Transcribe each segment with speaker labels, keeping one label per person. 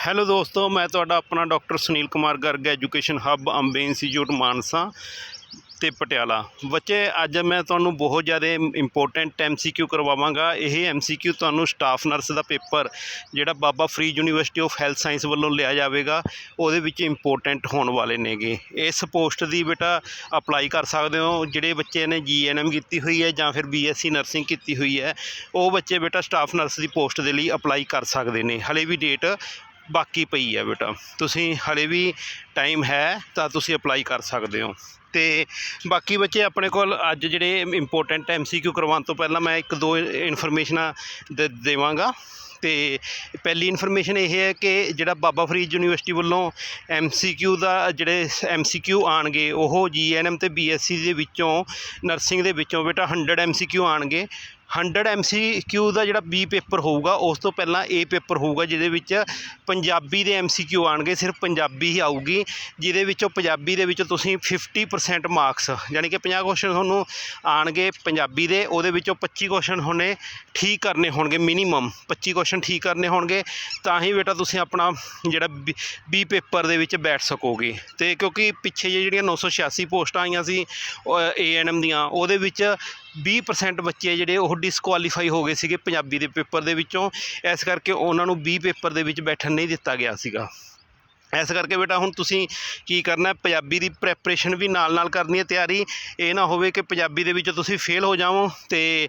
Speaker 1: Hello ਦੋਸਤੋ, ਮੈਂ ਤੁਹਾਡਾ ਆਪਣਾ doctor Sunil Kumar Garg, education hub Ambe institute, Mansa ਤੇ ਪਟਿਆਲਾ। ਬੱਚੇ, ਅੱਜ ਮੈਂ ਤੁਹਾਨੂੰ ਬਹੁਤ ਜ਼ਿਆਦਾ ਇੰਪੋਰਟੈਂਟ ਐਮਸੀਕਿਊ ਕਰਵਾਵਾਂਗਾ। ਇਹ ਐਮਸੀਕਿਊ ਤੁਹਾਨੂੰ ਸਟਾਫ ਨਰਸ ਦਾ ਪੇਪਰ, ਜਿਹੜਾ Baba Farid university of health science ਵੱਲੋਂ ਲਿਆ ਜਾਵੇਗਾ, ਉਹਦੇ ਵਿੱਚ ਇੰਪੋਰਟੈਂਟ ਹੋਣ ਵਾਲੇ ਨੇਗੇ। ਇਸ ਪੋਸਟ ਦੀ ਬੇਟਾ ਅਪਲਾਈ ਕਰ ਸਕਦੇ ਹੋ, ਜਿਹੜੇ ਬੱਚੇ ਨੇ ਜੀਐਨਐਮ ਕੀਤੀ ਹੋਈ ਹੈ ਜਾਂ ਫਿਰ ਬੀਐਸਸੀ ਨਰਸਿੰਗ ਕੀਤੀ ਹੋਈ ਹੈ, ਉਹ ਬੱਚੇ ਬੇਟਾ ਸਟਾਫ ਨਰਸ ਦੀ ਪੋਸਟ ਦੇ ਲਈ ਅਪਲਾਈ ਕਰ ਸਕਦੇ ਨੇ। ਹਲੇ ਵੀ ਡੇਟ ਬਾਕੀ ਪਈ ਹੈ ਬੇਟਾ। ਤੁਸੀਂ ਹਲੇ ਵੀ ਟਾਈਮ ਹੈ ਤਾਂ ਤੁਸੀਂ ਅਪਲਾਈ ਕਰ ਸਕਦੇ ਹੋ। ਤੇ ਬਾਕੀ ਬੱਚੇ ਆਪਣੇ ਕੋਲ ਅੱਜ ਜਿਹੜੇ ਇੰਪੋਰਟੈਂਟ ਐਮਸੀਕਿਊ ਕਰਵਾਉਣ ਤੋਂ ਪਹਿਲਾਂ ਮੈਂ ਇੱਕ ਦੋ ਇਨਫੋਰਮੇਸ਼ਨਾਂ ਦੇ ਦੇਵਾਂਗਾ। ਤੇ ਪਹਿਲੀ ਇਨਫੋਰਮੇਸ਼ਨ ਇਹ ਹੈ ਕਿ ਜਿਹੜਾ ਬਾਬਾ ਫਰੀਦ ਯੂਨੀਵਰਸਿਟੀ ਵੱਲੋਂ ਐਮਸੀਕਿਊ ਦਾ ਜਿਹੜੇ ਐਮਸੀਕਿਊ ਆਣਗੇ ਉਹ ਜੀਐਨਐਮ ਤੇ ਬੀਐਸਸੀ ਦੇ ਵਿੱਚੋਂ ਨਰਸਿੰਗ ਦੇ ਵਿੱਚੋਂ ਬੇਟਾ 100 ਐਮਸੀਕਿਊ ਆਣਗੇ 100 ਐਮਸੀਕਿਊ ਦਾ ਜਿਹੜਾ ਬੀ ਪੇਪਰ ਹੋਊਗਾ, ਉਸ ਤੋਂ ਪਹਿਲਾਂ ਏ ਪੇਪਰ ਹੋਊਗਾ, ਜਿਹਦੇ ਵਿੱਚ ਪੰਜਾਬੀ ਦੇ ਐਮਸੀਕਿਊ ਆਣਗੇ, ਸਿਰਫ ਪੰਜਾਬੀ ਹੀ ਆਊਗੀ, ਜਿਹਦੇ ਵਿੱਚੋਂ ਪੰਜਾਬੀ ਦੇ ਵਿੱਚ ਤੁਸੀਂ 50% ਮਾਰਕਸ ਯਾਨੀ ਕਿ 50 ਕੁਐਸਚਨ ਤੁਹਾਨੂੰ ਆਣਗੇ ਪੰਜਾਬੀ ਦੇ, ਉਹਦੇ ਵਿੱਚੋਂ 25 ਕੁਐਸਚਨ ਹੋਣੇ ਠੀਕ ਕਰਨੇ ਹੋਣਗੇ ਮਿਨੀਮਮ 25 ਕੁਐਸਚਨ ਠੀਕ ਕਰਨੇ ਹੋਣਗੇ, ਤਾਂ ਹੀ ਬੇਟਾ ਤੁਸੀਂ ਆਪਣਾ ਜਿਹੜਾ ਬੀ ਪੇਪਰ ਦੇ ਵਿੱਚ ਬੈਠ ਸਕੋਗੇ। ਤੇ ਕਿਉਂਕਿ ਪਿੱਛੇ ਜਿਹੇ ਜਿਹੜੀਆਂ 986 ਪੋਸਟਾਂ ਆਈਆਂ ਸੀ ਏਐਨਐਮ ਦੀਆਂ, ਉਹਦੇ ਵਿੱਚ 20% ਬੱਚੇ ਜਿਹੜੇ ਉਹ ਡਿਸਕੁਆਲੀਫਾਈ ਹੋ ਗਏ ਸੀਗੇ ਪੰਜਾਬੀ ਦੇ ਪੇਪਰ ਦੇ ਵਿੱਚੋਂ। ਇਸ ਕਰਕੇ ਉਹਨਾਂ ਨੂੰ ਬੀ ਪੇਪਰ ਦੇ ਵਿੱਚ ਬੈਠਣ ਨਹੀਂ ਦਿੱਤਾ ਗਿਆ ਸੀਗਾ। ਇਸ ਕਰਕੇ ਬੇਟਾ ਹੁਣ ਤੁਸੀਂ ਕੀ ਕਰਨਾ, ਪੰਜਾਬੀ ਦੀ ਪ੍ਰੈਪਰੇਸ਼ਨ ਵੀ ਨਾਲ ਨਾਲ ਕਰਨੀ ਹੈ ਤਿਆਰੀ। ਇਹ ਨਾ ਹੋਵੇ ਕਿ ਪੰਜਾਬੀ ਦੇ ਵਿੱਚ ਤੁਸੀਂ ਫੇਲ ਹੋ ਜਾਵੋ ਤੇ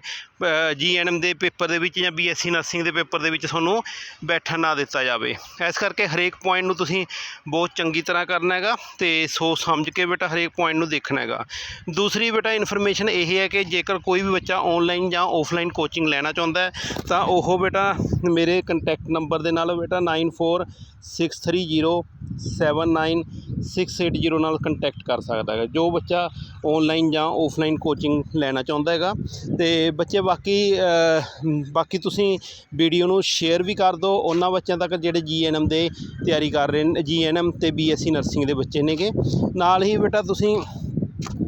Speaker 1: ਜੀਐਨਐਮ ਦੇ ਪੇਪਰ ਦੇ ਵਿੱਚ ਜਾਂ ਬੀਐਸਸੀ ਨਰਸਿੰਗ ਦੇ ਪੇਪਰ ਦੇ ਵਿੱਚ ਤੁਹਾਨੂੰ ਬੈਠਣ ਨਾ ਦਿੱਤਾ ਜਾਵੇ। ਇਸ ਕਰਕੇ ਹਰੇਕ ਪੁਆਇੰਟ ਨੂੰ ਤੁਸੀਂ ਬਹੁਤ ਚੰਗੀ ਤਰ੍ਹਾਂ ਕਰਨਾ ਹੈਗਾ ਤੇ ਸੋਚ ਸਮਝ ਕੇ ਬੇਟਾ ਹਰੇਕ ਪੁਆਇੰਟ ਨੂੰ ਦੇਖਣਾ ਹੈਗਾ। ਦੂਸਰੀ ਬੇਟਾ ਇਨਫੋਰਮੇਸ਼ਨ ਇਹ ਹੈ ਕਿ ਜੇਕਰ ਕੋਈ ਵੀ ਬੱਚਾ ਆਨਲਾਈਨ ਜਾਂ ਆਫਲਾਈਨ ਕੋਚਿੰਗ ਲੈਣਾ ਚਾਹੁੰਦਾ ਹੈ, ਤਾਂ ਉਹ ਬੇਟਾ ਮੇਰੇ ਕੰਟੈਕਟ ਨੰਬਰ ਦੇ ਨਾਲ ਬੇਟਾ 9463079680 ਨਾਲ ਕੰਟੈਕਟ ਕਰ ਸਕਦਾ ਹੈਗਾ। ਜੋ ਬੱਚਾ ਆਨਲਾਈਨ ਜਾਂ ਆਫਲਾਈਨ ਕੋਚਿੰਗ ਲੈਣਾ ਚਾਹੁੰਦਾ ਹੈਗਾ, ਤੇ ਬੱਚੇ ਬਾਕੀ ਬਾਕੀ ਤੁਸੀਂ ਵੀਡੀਓ ਨੂੰ ਸ਼ੇਅਰ ਵੀ ਕਰ ਦਿਓ। ਉਹਨਾਂ ਬੱਚਿਆਂ ਤੱਕ ਜਿਹੜੇ ਜੀਐਨਐਮ ਦੇ ਤਿਆਰੀ ਕਰ ਰਹੇ ਨੇ ਜੀਐਨਐਮ ਤੇ ਬੀਐਸਸੀ ਨਰਸਿੰਗ ਦੇ ਬੱਚੇ ਨੇਗੇ। ਨਾਲ ਹੀ ਬੇਟਾ ਤੁਸੀਂ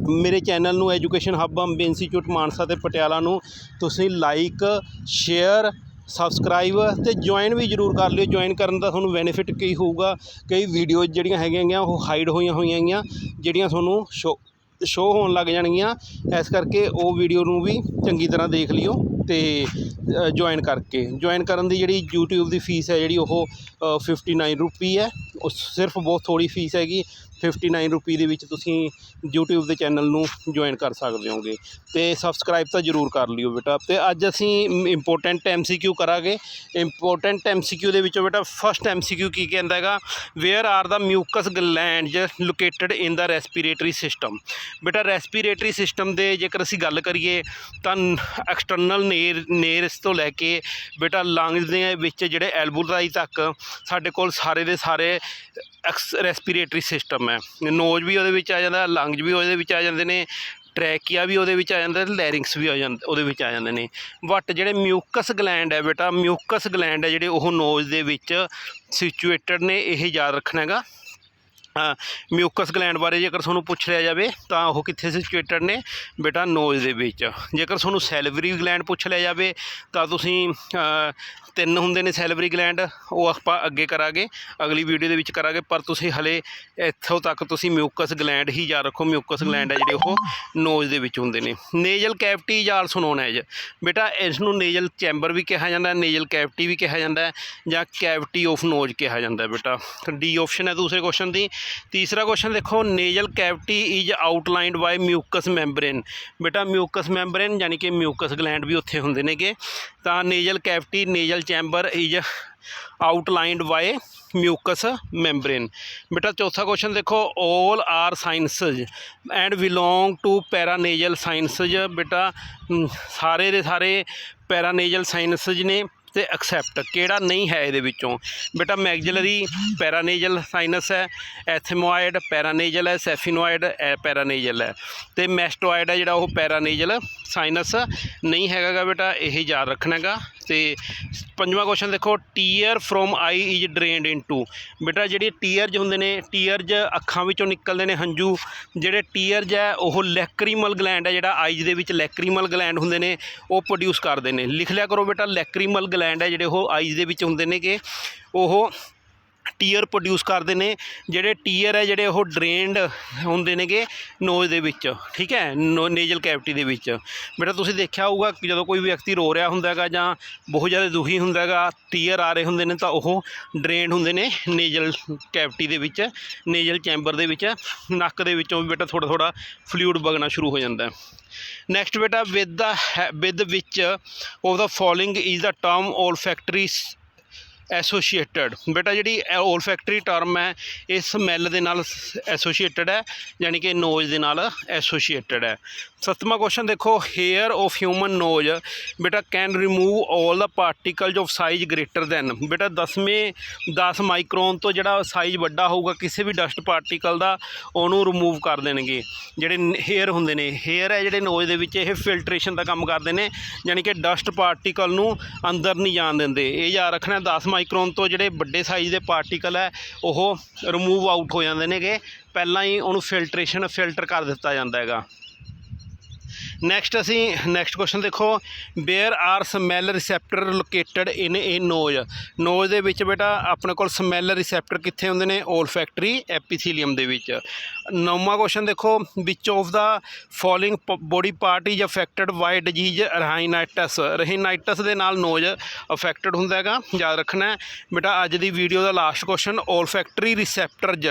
Speaker 1: ਮੇਰੇ ਚੈਨਲ ਨੂੰ education hub Ambe institute Mansa ਤੇ ਪਟਿਆਲਾ ਨੂੰ ਤੁਸੀਂ ਲਾਈਕ ਸ਼ੇਅਰ ਸਬਸਕ੍ਰਾਈਬ ਅਤੇ ਜੁਆਇਨ ਵੀ ਜਰੂਰ ਕਰ ਲਿਓ। ਜੁਆਇਨ ਕਰਨ ਦਾ ਤੁਹਾਨੂੰ ਬੈਨੀਫਿਟ ਕੀ ਹੋਊਗਾ? ਕਈ ਵੀਡੀਓ ਜਿਹੜੀਆਂ ਹੈਗੀਆਂ ਗੀਆਂ ਉਹ ਹਾਈਡ ਹੋਈਆਂ ਹੋਈਆਂ ਗੀਆਂ ਜਿਹੜੀਆਂ ਤੁਹਾਨੂੰ ਸ਼ੋ ਸ਼ੋਅ ਹੋਣ ਲੱਗ ਜਾਣਗੀਆਂ। ਇਸ ਕਰਕੇ ਉਹ ਵੀਡੀਓ ਨੂੰ ਵੀ ਚੰਗੀ ਤਰ੍ਹਾਂ ਦੇਖ ਲਿਓ ਤੇ ਜੁਆਇਨ ਕਰਕੇ। ਜੁਆਇਨ ਕਰਨ ਦੀ ਜਿਹੜੀ YouTube ਦੀ ਫੀਸ ਹੈ ਜਿਹੜੀ ਉਹ ਅ, 59 ਰੁਪਏ ਹੈ। ਉਹ ਸਿਰਫ ਬਹੁਤ ਥੋੜੀ ਫੀਸ ਹੈਗੀ। 59 ਰੁਪਏ ਦੇ ਵਿੱਚ ਤੁਸੀਂ YouTube ਦੇ ਚੈਨਲ ਨੂੰ ਜੁਆਇਨ ਕਰ ਸਕਦੇ ਹੋਗੇ। ਤੇ ਸਬਸਕ੍ਰਾਈਬ ਤਾਂ ਜ਼ਰੂਰ ਕਰ ਲਿਓ ਬੇਟਾ। ਤੇ ਅੱਜ ਅਸੀਂ ਇੰਪੋਰਟੈਂਟ ਐਮਸੀਕਿਊ ਕਰਾਂਗੇ। ਇੰਪੋਰਟੈਂਟ ਐਮਸੀਕਿਊ ਦੇ ਵਿੱਚੋਂ ਬੇਟਾ ਫਸਟ ਐਮਸੀਕਿਊ ਕੀ ਕਹਿੰਦਾ ਹੈਗਾ? Where are the mucus glands located in the respiratory system ਬੇਟਾ ਰੈਸਪੀਰੇਟਰੀ ਸਿਸਟਮ ਦੇ ਜੇਕਰ ਅਸੀਂ ਗੱਲ ਕਰੀਏ, ਤਾਂ ਐਕਸਟਰਨਲ ਨੇਰ ਨੇਰਸ ਤੋਂ ਲੈ ਕੇ ਬੇਟਾ ਲੰਗਸ ਦੇ ਵਿੱਚ ਜਿਹੜੇ ਐਲਬੂਲਾਈ ਤੱਕ ਸਾਡੇ ਕੋਲ ਸਾਰੇ ਦੇ ਸਾਰੇ ਐਕਸ ਰੈਸਪੀਰੇਟਰੀ ਸਿਸਟਮ ਹੈ। ਨੋਜ਼ ਵੀ ਉਹਦੇ ਵਿੱਚ ਆ ਜਾਂਦਾ, ਲੰਗਜ਼ ਵੀ ਉਹਦੇ ਵਿੱਚ ਆ ਜਾਂਦੇ ਨੇ, ਟਰੈਕੀਆ ਵੀ ਉਹਦੇ ਵਿੱਚ ਆ ਜਾਂਦਾ ਤੇ ਲੈਰਿੰਗਸ ਵੀ ਆ ਜਾਂਦੇ, ਉਹਦੇ ਵਿੱਚ ਆ ਜਾਂਦੇ ਨੇ। ਬਟ ਜਿਹੜੇ ਮਿਊਕਸ ਗਲੈਂਡ ਹੈ ਬੇਟਾ, ਮਿਊਕਸ ਗਲੈਂਡ ਹੈ ਜਿਹੜੇ ਉਹ ਨੋਜ਼ ਦੇ ਵਿੱਚ ਸਿਚੁਏਟਡ ਨੇ, ਇਹ ਯਾਦ ਰੱਖਣਾ ਹੈਗਾ। ਮਿਊਕਸ ਗਲੈਂਡ ਬਾਰੇ ਜੇਕਰ ਤੁਹਾਨੂੰ ਪੁੱਛ ਲਿਆ ਜਾਵੇ, ਤਾਂ ਉਹ ਕਿੱਥੇ ਸਿਚੁਏਟਡ ਨੇ? ਬੇਟਾ ਨੋਜ਼ ਦੇ ਵਿੱਚ। ਜੇਕਰ ਤੁਹਾਨੂੰ ਸੈਲਵਰੀ ਗਲੈਂਡ ਪੁੱਛ ਲਿਆ ਜਾਵੇ, ਤਾਂ ਤੁਸੀਂ ਤਿੰਨ ਹੁੰਦੇ ਨੇ ਸੈਲਵਰੀ ਗਲੈਂਡ, ਉਹ ਆਪਾਂ ਅੱਗੇ ਕਰਾਂਗੇ, ਅਗਲੀ ਵੀਡੀਓ ਦੇ ਵਿੱਚ ਕਰਾਂਗੇ, ਪਰ ਤੁਸੀਂ ਹਲੇ ਇੱਥੋਂ ਤੱਕ ਤੁਸੀਂ ਮਿਊਕਸ ਗਲੈਂਡ ਹੀ ਯਾਦ ਰੱਖੋ, ਮਿਊਕਸ ਗਲੈਂਡ ਹੈ ਜਿਹੜੇ ਉਹ ਨੋਜ਼ ਦੇ ਵਿੱਚ ਹੁੰਦੇ ਨੇ। Nasal cavity is also known as ਬੇਟਾ ਇਸ ਨੂੰ ਨੇਜ਼ਲ ਚੈਂਬਰ ਵੀ ਕਿਹਾ ਜਾਂਦਾ, ਨੇਜ਼ਲ ਕੈਵਿਟੀ ਵੀ ਕਿਹਾ ਜਾਂਦਾ, ਜਾਂ ਕੈਵਿਟੀ ਆਫ ਨੋਜ਼ ਕਿਹਾ ਜਾਂਦਾ ਬੇਟਾ। ਡੀ ਆਪਸ਼ਨ ਹੈ ਦੂਸਰੇ ਕੁਐਸਚਨ ਦੀ। ਤੀਸਰਾ ਕੁਐਸਚਨ ਦੇਖੋ, nasal cavity is outlined by mucus membrane ਬੇਟਾ ਮਿਊਕਸ ਮੈਂਬਰੇਨ ਯਾਨੀ ਕਿ ਮਿਊਕਸ ਗਲੈਂਡ ਵੀ ਉੱਥੇ ਹੁੰਦੇ ਨੇਗੇ। ਤਾਂ nasal cavity nasal chamber is outlined by mucous membrane ਬੇਟਾ ਚੌਥਾ ਕੁਐਸਚਨ ਦੇਖੋ 올 are sinuses and belong to paranasal sinuses ਬੇਟਾ ਸਾਰੇ ਦੇ ਸਾਰੇ ਪੈਰਾਨੇਜ਼ਲ ਸਾਇੰਸਜ਼ ਨੇ। ਤੇ ਐਕਸੈਪਟ ਕਿਹੜਾ ਨਹੀਂ ਹੈ ਇਹਦੇ ਵਿੱਚੋਂ? ਬੇਟਾ ਮੈਗਜਲਰੀ ਪੈਰਾਨੇਜ਼ਲ ਸਾਈਨਸ ਹੈ ਐਥਮੋਇਡ ਪੈਰਾਨੇਜ਼ਲ ਹੈ ਸੈਫਿਨੋਇਡ ਪੈਰਾਨੇਜ਼ਲ ਹੈ। ਤੇ ਮੈਸਟੋਇਡ ਹੈ ਜਿਹੜਾ ਉਹ ਪੈਰਾਨੇਜ਼ਲ ਸਾਈਨਸ ਨਹੀਂ ਹੈਗਾ ਗਾ ਬੇਟਾ, ਇਹ ਯਾਦ ਰੱਖਣਾ ਹੈਗਾ। ਤੇ ਪੰਜਵਾਂ ਕੁਐਸਚਨ ਦੇਖੋ tear from eye is drained into ਬੇਟਾ, ਜਿਹੜੇ ਟੀਅਰਜ ਹੁੰਦੇ ਨੇ ਟੀਅਰਜ ਅੱਖਾਂ ਵਿੱਚੋਂ ਨਿਕਲਦੇ ਨੇ ਹੰਝੂ, ਜਿਹੜੇ ਟੀਅਰਜ ਹੈ ਉਹ ਲੈਕਰੀਮਲ ਗਲੈਂਡ ਹੈ ਜਿਹੜਾ ਆਈਜ਼ ਦੇ ਵਿੱਚ ਲੈਕਰੀਮਲ ਗਲੈਂਡ ਹੁੰਦੇ ਨੇ, ਉਹ ਪ੍ਰੋਡਿਊਸ ਕਰਦੇ ਨੇ। ਲਿਖ ਲਿਆ ਕਰੋ ਬੇਟਾ ਲੈਕਰੀਮਲ ਗਲੈਂਡ ਹੈ ਜਿਹੜੇ ਉਹ ਆਈਜ਼ ਦੇ ਵਿੱਚ ਹੁੰਦੇ ਨੇ ਕਿ ਉਹ ਟੀਅਰ ਪ੍ਰੋਡਿਊਸ ਕਰਦੇ ਨੇ, ਜਿਹੜੇ ਟੀਅਰ ਹੈ, ਜਿਹੜੇ ਉਹ ਡਰੇਨਡ ਹੁੰਦੇ ਨੇਗੇ ਨੋਜ਼ ਦੇ ਵਿੱਚ, ਠੀਕ ਹੈ, ਨੋ, ਨੇਜਲ ਕੈਵਿਟੀ ਦੇ ਵਿੱਚ। ਬੇਟਾ, ਤੁਸੀਂ ਦੇਖਿਆ ਹੋਊਗਾ ਕਿ ਜਦੋਂ ਕੋਈ ਵਿਅਕਤੀ ਰੋ ਰਿਹਾ ਹੁੰਦਾ ਹੈਗਾ ਜਾਂ ਬਹੁਤ ਜ਼ਿਆਦਾ ਦੁਖੀ ਹੁੰਦਾ ਹੈਗਾ, ਟੀਅਰ ਆ ਰਹੇ ਹੁੰਦੇ ਨੇ ਤਾਂ ਉਹ ਡਰੇਨਡ ਹੁੰਦੇ ਨੇ ਨੇਜਲ ਕੈਵਿਟੀ ਦੇ ਵਿੱਚ, ਨੇਜਲ ਚੈਂਬਰ ਦੇ ਵਿੱਚ, ਨੱਕ ਦੇ ਵਿੱਚੋਂ ਵੀ ਬੇਟਾ ਥੋੜਾ ਥੋੜਾ ਫਲੂਇਡ ਵਗਣਾ ਸ਼ੁਰੂ ਹੋ ਜਾਂਦਾ ਹੈ। ਨੈਕਸਟ ਬੇਟਾ which the which which of the following is the term olfactory associated. ਬੇਟਾ, ਜਿਹੜੀ 올ਫੈਕਟਰੀ ਟਰਮ ਹੈ, ਇਹ ਸਮੈਲ ਦੇ ਨਾਲ ਐਸੋਸੀਏਟਡ ਹੈ, ਯਾਨੀ ਕਿ ਨੋਜ਼ ਦੇ ਨਾਲ ਐਸੋਸੀਏਟਡ ਹੈ। ਸੱਤਵਾਂ ਕੁਐਸਚਨ ਦੇਖੋ ਹੇਅਰ ਆਫ ਹਿਊਮਨ ਨੋਜ਼ ਬੇਟਾ can remove 올 the particles of size greater than ਬੇਟਾ 10ਵੇਂ 10 ਮਾਈਕਰੋਨ ਤੋਂ ਜਿਹੜਾ ਸਾਈਜ਼ ਵੱਡਾ ਹੋਊਗਾ, ਕਿਸੇ ਵੀ ਡਸਟ ਪਾਰਟੀਕਲ ਦਾ, ਉਹਨੂੰ ਰਿਮੂਵ ਕਰ ਦੇਣਗੇ। ਜਿਹੜੇ ਹੇਅਰ ਹੁੰਦੇ ਨੇ ਹੇਅਰ ਹੈ ਜਿਹੜੇ ਨੋਜ਼ ਦੇ ਵਿੱਚ, ਇਹ ਫਿਲਟਰੇਸ਼ਨ ਦਾ ਕੰਮ ਕਰਦੇ ਨੇ, ਯਾਨੀ ਕਿ ਡਸਟ ਪਾਰਟੀਕਲ ਨੂੰ ਅੰਦਰ ਨਹੀਂ ਜਾਣ ਦਿੰਦੇ। ਇਹ ਯਾਦ ਰੱਖਣਾ 10 ਮਾਈਕਰੋਨ ਤੋਂ ਜਿਹੜੇ ਵੱਡੇ ਸਾਈਜ਼ ਦੇ ਪਾਰਟੀਕਲ ਹੈ, ਉਹ ਰਿਮੂਵ ਆਊਟ ਹੋ ਜਾਂਦੇ ਨੇਗੇ। ਪਹਿਲਾਂ ਹੀ ਉਹਨੂੰ ਫਿਲਟਰੇਸ਼ਨ ਫਿਲਟਰ ਕਰ ਦਿੱਤਾ ਜਾਂਦਾ ਹੈਗਾ। ਨੈਕਸਟ ਅਸੀਂ ਨੈਕਸਟ ਕੁਐਸਚਨ ਦੇਖੋ where are smell receptor located in a nose nose ਦੇ ਵਿੱਚ ਬੇਟਾ ਆਪਣੇ ਕੋਲ ਸਮੈਲ ਰਿਸੈਪਟਰ ਕਿੱਥੇ ਹੁੰਦੇ ਨੇ? 올ਫੈਕਟਰੀ ਐਪੀਥੀਲੀਅਮ ਦੇ ਵਿੱਚ। ਨੌਵਾਂ ਕੁਐਸਚਨ ਦੇਖੋ which of the following body part is affected by disease rhinitis rhinitis ਦੇ ਨਾਲ ਨੋਜ਼ ਅਫੈਕਟਡ ਹੁੰਦਾ ਹੈਗਾ, ਯਾਦ ਰੱਖਣਾ ਹੈ। ਬੇਟਾ ਅੱਜ ਦੀ ਵੀਡੀਓ ਦਾ ਲਾਸਟ ਕੁਐਸਚਨ 올ਫੈਕਟਰੀ ਰਿਸੈਪਟਰਜ਼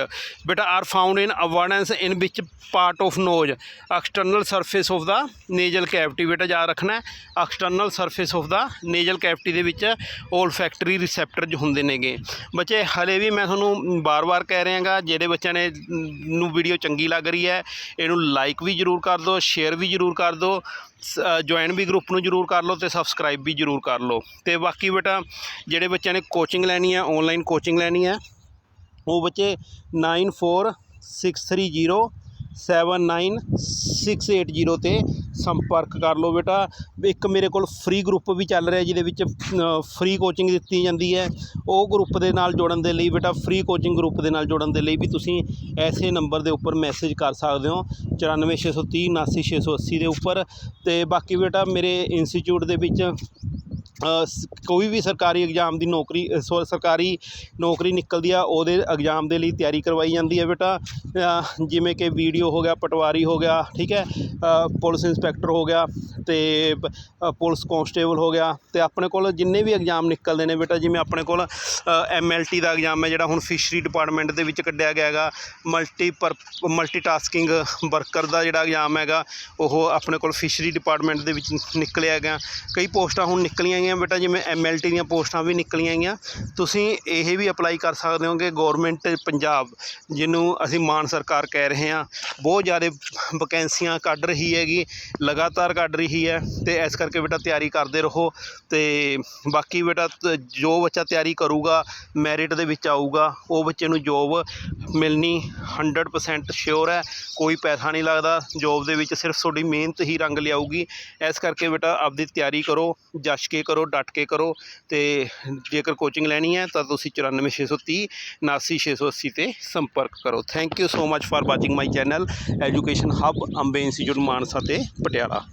Speaker 1: ਬੇਟਾ ਆਰ ਫਾਊਂਡ ਇਨ ਅਵਾਰਡੈਂਸ ਇਨ ਵਿੱਚ part of nose external surface of the nasal cavity ਬੇਟਾ ਯਾਦ ਰੱਖਣਾ external surface of the nasal cavity ਦੇ ਵਿੱਚ 올ਫੈਕਟਰੀ ਰਿਸੈਪਟਰਜ਼ ਹੁੰਦੇ ਨੇਗੇ। ਬੱਚੇ, ਹਲੇ ਵੀ ਮੈਂ ਤੁਹਾਨੂੰ ਬਾਰ-ਬਾਰ ਕਹਿ ਰਿਹਾਗਾ, ਜਿਹੜੇ ਬੱਚਿਆਂ ਨੇ ਨੂੰ ਵੀਡੀਓ ਚੰਗੀ ਲੱਗ ਰਹੀ ਹੈ, ਇਹਨੂੰ ਲਾਈਕ ਵੀ ਜ਼ਰੂਰ ਕਰ ਦਿਓ ਸ਼ੇਅਰ ਵੀ ਜ਼ਰੂਰ ਕਰ ਦਿਓ ਜੁਆਇਨ ਵੀ ਗਰੁੱਪ ਨੂੰ ਜ਼ਰੂਰ ਕਰ ਲਓ ਤੇ ਸਬਸਕ੍ਰਾਈਬ ਵੀ ਜ਼ਰੂਰ ਕਰ ਲਓ। ਤੇ ਬਾਕੀ ਬੇਟਾ, ਜਿਹੜੇ ਬੱਚਿਆਂ ਨੇ ਕੋਚਿੰਗ ਲੈਣੀ ਹੈ ਆਨਲਾਈਨ ਕੋਚਿੰਗ ਲੈਣੀ ਹੈ, ਉਹ ਬੱਚੇ 94630 79680 ਤੇ ਸੰਪਰਕ ਕਰ ਲਓ ਬੇਟਾ। ਇੱਕ ਮੇਰੇ ਕੋਲ ਫ੍ਰੀ ਗਰੁੱਪ ਵੀ ਚੱਲ ਰਿਹਾ ਜਿਹਦੇ ਵਿੱਚ ਫ੍ਰੀ ਕੋਚਿੰਗ ਦਿੱਤੀ ਜਾਂਦੀ ਹੈ। ਉਹ ਗਰੁੱਪ ਦੇ ਨਾਲ ਜੁੜਨ ਦੇ ਲਈ ਬੇਟਾ ਫ੍ਰੀ ਕੋਚਿੰਗ ਗਰੁੱਪ ਦੇ ਨਾਲ ਜੁੜਨ ਦੇ ਲਈ ਵੀ ਤੁਸੀਂ ਐਸੇ ਨੰਬਰ ਦੇ ਉੱਪਰ ਮੈਸੇਜ ਕਰ ਸਕਦੇ ਹੋ। 94630 79680 ਦੇ ਉੱਪਰ। ਤੇ ਬਾਕੀ ਬੇਟਾ ਮੇਰੇ ਇੰਸਟੀਚਿਊਟ ਦੇ ਵਿੱਚ ਕੋਈ ਵੀ ਸਰਕਾਰੀ ਇਗਜ਼ਾਮ ਦੀ ਨੌਕਰੀ ਸੋ, ਸਰਕਾਰੀ ਨੌਕਰੀ ਨਿਕਲਦੀ ਆ, ਉਹਦੇ ਇਗਜ਼ਾਮ ਦੇ ਲਈ ਤਿਆਰੀ ਕਰਵਾਈ ਜਾਂਦੀ ਹੈ ਬੇਟਾ। ਜਿਵੇਂ ਕਿ ਬੀ ਡੀ ਓ ਹੋ ਗਿਆ, ਪਟਵਾਰੀ ਹੋ ਗਿਆ, ਠੀਕ ਹੈ? ਪੁਲਿਸ ਇੰਸਪੈਕਟਰ ਹੋ ਗਿਆ ਅਤੇ ਪੁਲਿਸ ਕੋਂਸਟੇਬਲ ਹੋ ਗਿਆ ਅਤੇ ਆਪਣੇ ਕੋਲ ਜਿੰਨੇ ਵੀ ਇਗਜ਼ਾਮ ਨਿਕਲਦੇ ਨੇ ਬੇਟਾ, ਜਿਵੇਂ ਆਪਣੇ ਕੋਲ ਐਮਐਲਟੀ ਦਾ ਇਗਜ਼ਾਮ ਹੈ, ਜਿਹੜਾ ਹੁਣ ਫਿਸ਼ਰੀ ਡਿਪਾਰਟਮੈਂਟ ਦੇ ਵਿੱਚ ਕੱਢਿਆ ਗਿਆ ਹੈਗਾ ਮਲਟੀ ਪਰ ਮਲਟੀਟਾਸਕਿੰਗ ਵਰਕਰ ਦਾ ਜਿਹੜਾ ਇਗਜ਼ਾਮ ਹੈਗਾ, ਉਹ ਆਪਣੇ ਕੋਲ ਫਿਸ਼ਰੀ ਡਿਪਾਰਟਮੈਂਟ ਦੇ ਵਿੱਚ ਨਿਕਲਿਆ ਹੈਗਾ। ਕਈ ਪੋਸਟਾਂ ਹੁਣ ਨਿਕਲੀਆਂ ਗਈਆਂ ਬੇਟਾ, ਜਿਵੇਂ ਐਮਐਲਟੀ ਦੀਆਂ ਪੋਸਟਾਂ ਵੀ ਨਿਕਲੀਆਂ ਗਈਆਂ। ਤੁਸੀਂ ਇਹ ਵੀ ਅਪਲਾਈ ਕਰ ਸਕਦੇ ਹੋ ਕਿ ਗਵਰਨਮੈਂਟ ਪੰਜਾਬ, ਜਿਹਨੂੰ ਅਸੀਂ ਮਾਨ ਸਰਕਾਰ ਕਹਿ ਰਹੇ ਹਾਂ। ਬਹੁਤ ਜ਼ਿਆਦਾ ਵਕੈਂਸੀਆਂ ਕੱਢ ਰਹੀ ਹੈਗੀ, ਲਗਾਤਾਰ ਕੱਢ ਰਹੀ ਹੈ ਅਤੇ ਇਸ ਕਰਕੇ ਬੇਟਾ ਤਿਆਰੀ ਕਰਦੇ ਰਹੋ। ਅਤੇ ਬਾਕੀ ਬੇਟਾ, ਜੋ ਬੱਚਾ ਤਿਆਰੀ ਕਰੂਗਾ ਮੈਰਿਟ ਦੇ ਵਿੱਚ ਆਊਗਾ, ਉਹ ਬੱਚੇ ਨੂੰ ਜੋਬ ਮਿਲਣੀ 100% ਸ਼ੋਰ ਹੈ। ਕੋਈ ਪੈਸਾ ਨਹੀਂ ਲੱਗਦਾ। ਜੋਬ ਦੇ ਵਿੱਚ ਸਿਰਫ ਤੁਹਾਡੀ ਮਿਹਨਤ ਹੀ ਰੰਗ ਲਿਆਊਗੀ। ਇਸ ਕਰਕੇ ਬੇਟਾ ਆਪਦੀ ਤਿਆਰੀ ਕਰੋ ਜੱਜ ਕੇ ਕਰੋ, ਡਟ ਕੇ ਕਰੋ ਤੇ ਜੇਕਰ ਕੋਚਿੰਗ ਲੈਣੀ ਹੈ ਤਾਂ ਤੁਸੀਂ 94630 79680 ਤੇ ਸੰਪਰਕ ਕਰੋ। Thank you so much for watching my channel education hub Ambe institute Mansa ਤੇ ਪਟਿਆਲਾ।